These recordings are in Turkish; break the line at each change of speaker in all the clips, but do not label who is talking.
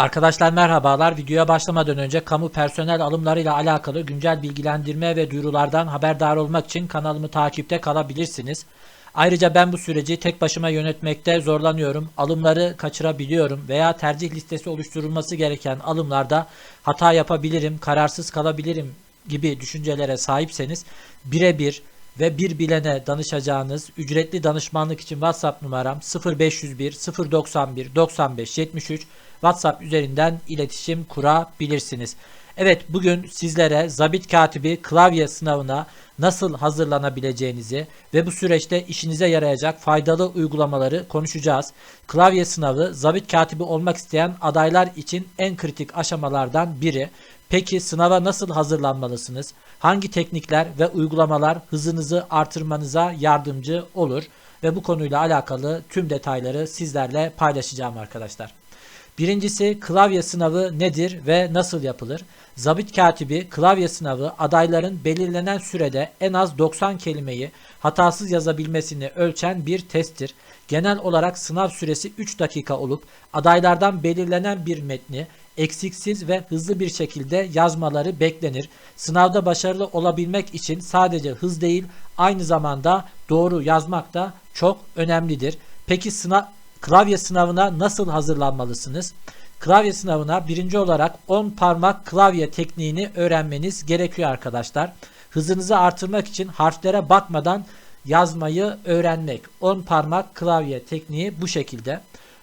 Arkadaşlar merhabalar. Videoya başlamadan önce kamu personel alımlarıyla alakalı güncel bilgilendirme ve duyurulardan haberdar olmak için kanalımı takipte kalabilirsiniz. Ayrıca ben bu süreci tek başıma yönetmekte zorlanıyorum. Alımları kaçırabiliyorum veya tercih listesi oluşturulması gereken alımlarda hata yapabilirim, kararsız kalabilirim gibi düşüncelere sahipseniz birebir ve bir bilene danışacağınız ücretli danışmanlık için WhatsApp numaram 0501 091 95 73 WhatsApp üzerinden iletişim kurabilirsiniz. Evet bugün sizlere Zabit Katibi klavye sınavına nasıl hazırlanabileceğinizi ve bu süreçte işinize yarayacak faydalı uygulamaları konuşacağız. Klavye sınavı Zabit Katibi olmak isteyen adaylar için en kritik aşamalardan biri. Peki sınava nasıl hazırlanmalısınız? Hangi teknikler ve uygulamalar hızınızı artırmanıza yardımcı olur? Ve bu konuyla alakalı tüm detayları sizlerle paylaşacağım arkadaşlar. Birincisi klavye sınavı nedir ve nasıl yapılır? Zabit katibi klavye sınavı adayların belirlenen sürede en az 90 kelimeyi hatasız yazabilmesini ölçen bir testtir. Genel olarak sınav süresi 3 dakika olup adaylardan belirlenen bir metni eksiksiz ve hızlı bir şekilde yazmaları beklenir. Sınavda başarılı olabilmek için sadece hız değil aynı zamanda doğru yazmak da çok önemlidir. Peki sınav klavye sınavına nasıl hazırlanmalısınız? Klavye sınavına birinci olarak 10 parmak klavye tekniğini öğrenmeniz gerekiyor arkadaşlar. Hızınızı artırmak için harflere bakmadan yazmayı öğrenmek. 10 parmak klavye tekniği bu şekilde.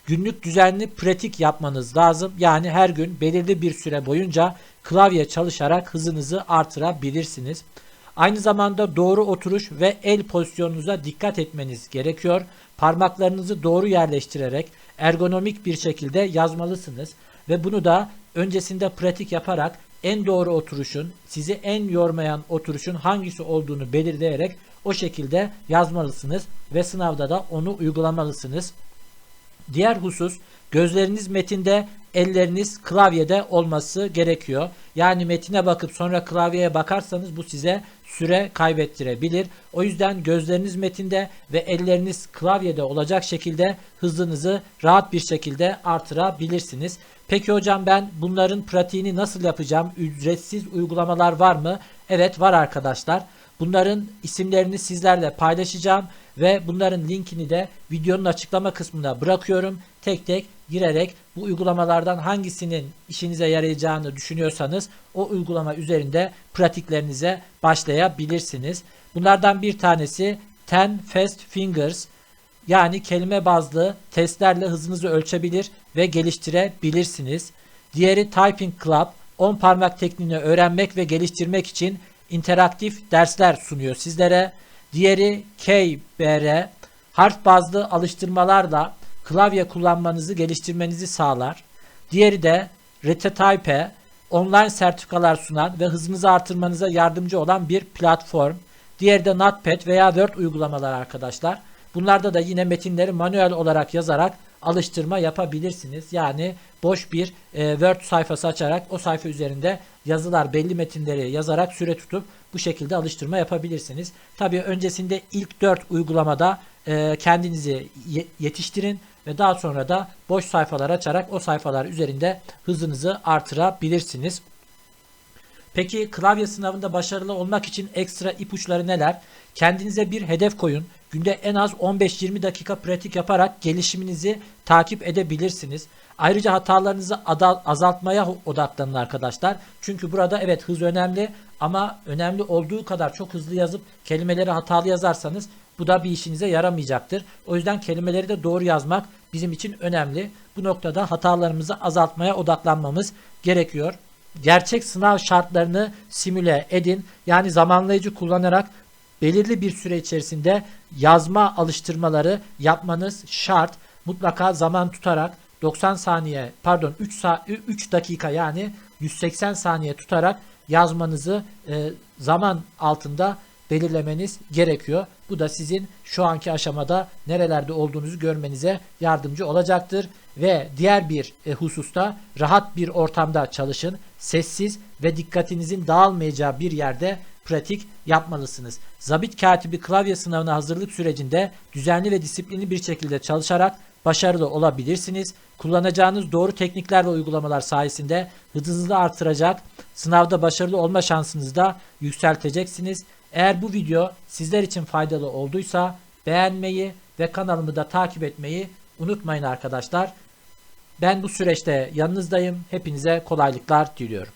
Günlük düzenli pratik yapmanız lazım. Yani her gün belirli bir süre boyunca klavye çalışarak hızınızı artırabilirsiniz. Aynı zamanda doğru oturuş ve el pozisyonunuza dikkat etmeniz gerekiyor. Parmaklarınızı doğru yerleştirerek ergonomik bir şekilde yazmalısınız ve bunu da öncesinde pratik yaparak en doğru oturuşun, sizi en yormayan oturuşun hangisi olduğunu belirleyerek o şekilde yazmalısınız ve sınavda da onu uygulamalısınız. Diğer husus gözleriniz metinde, elleriniz klavyede olması gerekiyor. Yani metine bakıp sonra klavyeye bakarsanız bu size süre kaybettirebilir. O yüzden gözleriniz metinde ve elleriniz klavyede olacak şekilde hızınızı rahat bir şekilde artırabilirsiniz. Peki hocam ben bunların pratiğini nasıl yapacağım? Ücretsiz uygulamalar var mı? Evet var arkadaşlar. Bunların isimlerini sizlerle paylaşacağım ve bunların linkini de videonun açıklama kısmına bırakıyorum. Tek tek girerek bu uygulamalardan hangisinin işinize yarayacağını düşünüyorsanız o uygulama üzerinde pratiklerinize başlayabilirsiniz. Bunlardan bir tanesi Ten Fast Fingers yani kelime bazlı testlerle hızınızı ölçebilir ve geliştirebilirsiniz. Diğeri Typing Club 10 parmak tekniğini öğrenmek ve geliştirmek için interaktif dersler sunuyor sizlere. Diğeri KBR harf bazlı alıştırmalarla klavye kullanmanızı geliştirmenizi sağlar. Diğeri de Retatype online sertifikalar sunan ve hızınızı artırmanıza yardımcı olan bir platform. Diğeri de Notepad veya Word uygulamalar arkadaşlar. Bunlarda da yine metinleri manuel olarak yazarak alıştırma yapabilirsiniz. Yani boş bir e, Word sayfası açarak o sayfa üzerinde yazılar, belli metinleri yazarak süre tutup bu şekilde alıştırma yapabilirsiniz. Tabii öncesinde ilk 4 uygulamada e, kendinizi ye- yetiştirin ve daha sonra da boş sayfalar açarak o sayfalar üzerinde hızınızı artırabilirsiniz. Peki klavye sınavında başarılı olmak için ekstra ipuçları neler? Kendinize bir hedef koyun. Günde en az 15-20 dakika pratik yaparak gelişiminizi takip edebilirsiniz. Ayrıca hatalarınızı azaltmaya odaklanın arkadaşlar. Çünkü burada evet hız önemli ama önemli olduğu kadar çok hızlı yazıp kelimeleri hatalı yazarsanız bu da bir işinize yaramayacaktır. O yüzden kelimeleri de doğru yazmak bizim için önemli. Bu noktada hatalarımızı azaltmaya odaklanmamız gerekiyor. Gerçek sınav şartlarını simüle edin. Yani zamanlayıcı kullanarak belirli bir süre içerisinde yazma alıştırmaları yapmanız şart. Mutlaka zaman tutarak 90 saniye pardon 3 sa 3 dakika yani 180 saniye tutarak yazmanızı e, zaman altında belirlemeniz gerekiyor. Bu da sizin şu anki aşamada nerelerde olduğunuzu görmenize yardımcı olacaktır. Ve diğer bir e, hususta rahat bir ortamda çalışın. Sessiz ve dikkatinizin dağılmayacağı bir yerde pratik yapmalısınız. Zabit katibi klavye sınavına hazırlık sürecinde düzenli ve disiplinli bir şekilde çalışarak başarılı olabilirsiniz. Kullanacağınız doğru teknikler ve uygulamalar sayesinde hızınızı artıracak, sınavda başarılı olma şansınızı da yükselteceksiniz. Eğer bu video sizler için faydalı olduysa beğenmeyi ve kanalımı da takip etmeyi unutmayın arkadaşlar. Ben bu süreçte yanınızdayım. Hepinize kolaylıklar diliyorum.